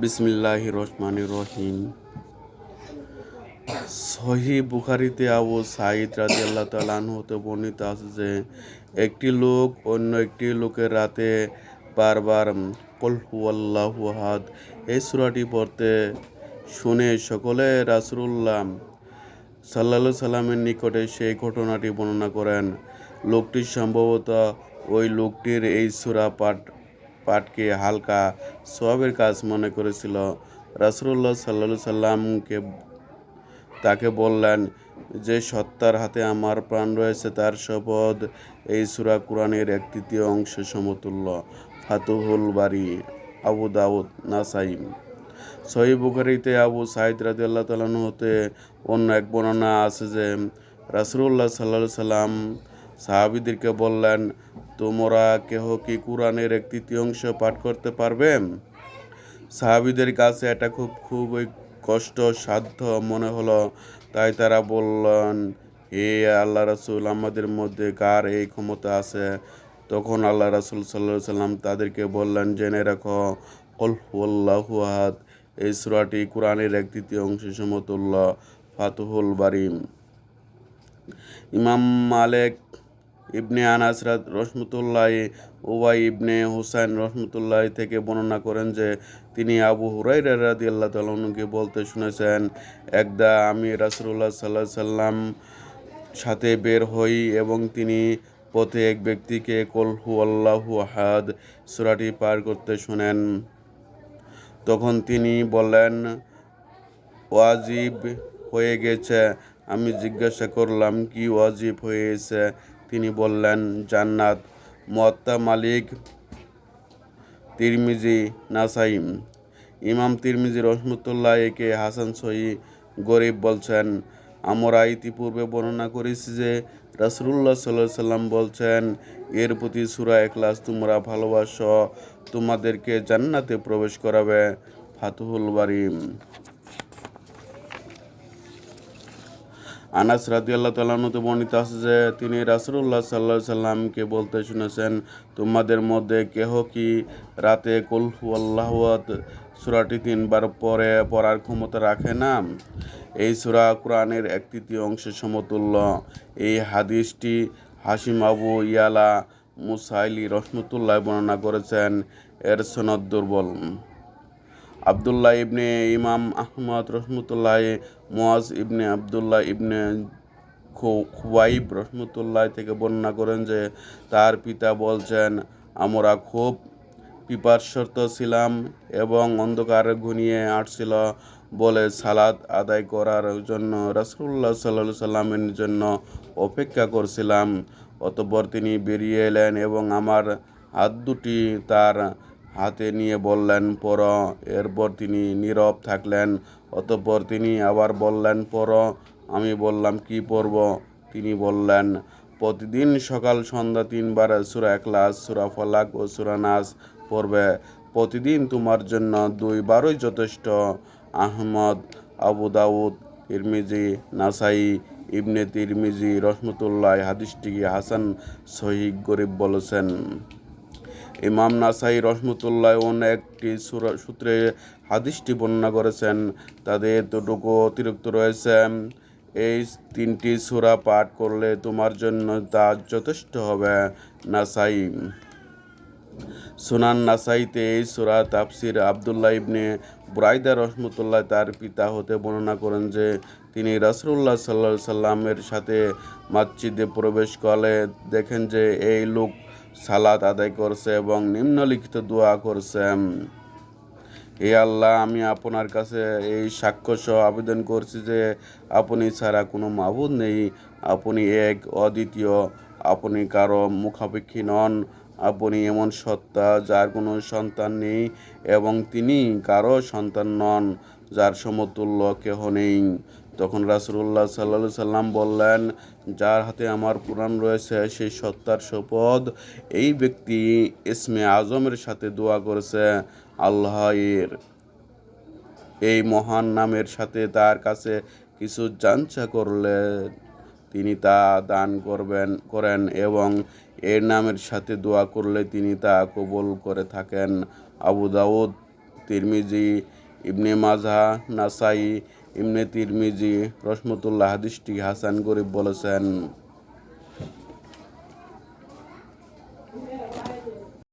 বিসমিল্লাহ রহমান রহিম সহি বুখারিতে আবু সাইদ রাজি আল্লাহ তালান হতে বর্ণিত আছে যে, একটি লোক অন্য একটি লোকের রাতে বারবার কলহু আল্লাহ হাদ এই সুরাটি পড়তে শুনে সকলে রাসুল্লাহ সাল্লা সাল্লামের নিকটে সেই ঘটনাটি বর্ণনা করেন। লোকটি সম্ভবত ওই লোকটির এই সুরা পাঠ পাঠকে হালকা সবের কাজ মনে করেছিল। রাসুল্লাহ সাল্লা সাল্লামকে তাকে বললেন, যে সত্তার হাতে আমার প্রাণ রয়েছে, তার শপথ এই সুরা কোরআনের এক তৃতীয় অংশ সমতুল্য। ফাতুহুল বাড়ি আবু দাউদ নাসাইম সহি বুখারিতে আবু সাইদ রাজি আল্লাহ হতে অন্য এক বর্ণনা আছে যে রাসুল্লাহ সাল্লা সাল্লাম সাহাবিদেরকে বললেন, তোমরা কেহ কি কোরআনের এক তৃতীয় অংশ পাঠ করতে পারবে সাহাবিদের কাছে এটা খুব খুবই কষ্ট, সাধ্য মনে হলো। তাই তারা বললেন, হে আল্লাহ রাসুল, আমাদের মধ্যে কার এই ক্ষমতা আছে? তখন আল্লাহ রাসুল সাল্লাহ সাল্লাম তাদেরকে বললেন, জেনে রাখো কলহুল্লাহাদ এই সুরাটি কোরআনের এক তৃতীয় অংশ সমতুল্য ফাতুহুল বারিম। ইমাম মালেক ইবনে আনাস রহমতুল্লাহ ওবাই ইবনে হুসাইন রহমতুল্লাহ থেকে বর্ণনা করেন যে, তিনি আবু হুরাই রাদি আল্লাহ তালকে বলতে শুনেছেন, একদা আমি রাসুল্লাহ সাল্লাহ সাল্লাম সাথে বের হই এবং তিনি পথে এক ব্যক্তিকে কলহু আল্লাহু আহাদ সুরাটি পার করতে শোনেন। তখন তিনি বললেন, ওয়াজিব হয়ে গেছে। আমি জিজ্ঞাসা করলাম, কি ওয়াজিব হয়েছে? তিনি বললেন, জান্নাত, মোয়াত্তা মালিক, তিরমিজি নাসাইম ইমাম তিরমিজি রহমতুল্লাহ একে হাসান সহি গরিব বলছেন। আমরা ইতিপূর্বে বর্ণনা করেছি যে রাসুল্লাহ সাল্লাহ সাল্লাম বলছেন, এর প্রতি সুরা এখলাস তোমরা ভালোবাসো, তোমাদেরকে জান্নাতে প্রবেশ করাবে, ফাতুহুল বারিম। আনাস রাদিয়াল্লাহ তালানুতে বর্ণিত আছে যে, তিনি রাসুল্লাহ সাল্লাহ সাল্লামকে বলতে শুনেছেন, তোমাদের মধ্যে কেহ কি রাতে কলহু আল্লাহত সুরাটি তিনবার পরে পড়ার ক্ষমতা রাখে না। এই সুরা কোরআনের এক তৃতীয় অংশের সমতুল্য। এই হাদিসটি হাসিম আবু ইয়ালা মুসাইলি রহমতুল্লাহ বর্ণনা করেছেন। এর সনদ দুর্বল। আবদুল্লাহ ইবনে ইমাম আহমদ রহমতুল্লাহ মোয়াজ ইবনে আবদুল্লাহ ইবনে খুয়াইব রহমতুল্লাহ থেকে বর্ণনা করেন যে, তার পিতা বলছেন, আমরা খুব পিপার্শত ছিলাম এবং অন্ধকার ঘনিয়ে আসছিল বলে সালাদ আদায় করার জন্য রাসুল্লাহ সাল্লা সাল্লামের জন্য অপেক্ষা করছিলাম। অতপর তিনি বেরিয়ে এলেন এবং আমার হাত দুটি তার হাতে নিয়ে বললেন, পর। এরপর তিনি নীরব থাকলেন। অতঃপর তিনি আবার বললেন, পর। আমি বললাম, কি পড়ব? তিনি বললেন, প্রতিদিন সকাল সন্ধ্যা তিনবার সুরা একলাস সুরা ফলাক ও সুরা নাস পড়বে। প্রতিদিন তোমার জন্য দুইবারই যথেষ্ট। আহমদ, আবু দাউদ ইরমিজি নাসাই, ইবনে তিরমিজি রহমতুল্লাহ হাদিসটিকে হাসান শহীদ গরিব বলেছেন? ইমাম নাসাই রহমতুল্লাহ অন্য একটি সূত্রে হাদিসটি বর্ণনা করেছেন। তাদের এতটুকু অতিরিক্ত রয়েছে। এই তিনটি সুরা পাঠ করলে তোমার জন্য তা যথেষ্ট হবে, নাসাই। সুনান নাসাইতে এই সুরা তাফসির আবদুল্লাহ ইবনে বুরাইদা রহমতুল্লাহ তার পিতা হতে বর্ণনা করেন যে, তিনি রাসুল্লাহ সাল্লা সাল্লামের সাথে মাসজিদে প্রবেশ করলে দেখেন যে, এই লোক সালাত আদায় করছে এবং নিম্নলিখিত দোয়া করছে। হে আল্লাহ, আমি আপনার কাছে এই সাক্ষ্য সহ আবেদন করছি যে আপনি ছাড়া কোনো মাবুদ নেই। আপনি এক, অদ্বিতীয়, আপনি কারও মুখাপেক্ষী নন। আপনি এমন সত্তা যার কোনো সন্তান নেই এবং তিনি কারও সন্তান নন, যার সমতুল্য কেহ নেই। তখন রাসুল্লাহ সাল্লা সাল্লাম বললেন, যার হাতে আমার পুরাণ রয়েছে, সেই সত্তার শপথ এই ব্যক্তি ইসমে আজমের সাথে দোয়া করেছে। আল্লাহ এর এই মহান নামের সাথে তার কাছে কিছু জানচা করলে তিনি তা দান করবেন, করেন এবং এর নামের সাথে দোয়া করলে তিনি তা কবুল করে থাকেন। আবু দাউদ, তিরমিজি ইবনে মাজহা নাসাই ইবনে তিরমিজি রসমতুল্লাহ হাদিসটি হাসান গরিব বলেছেন।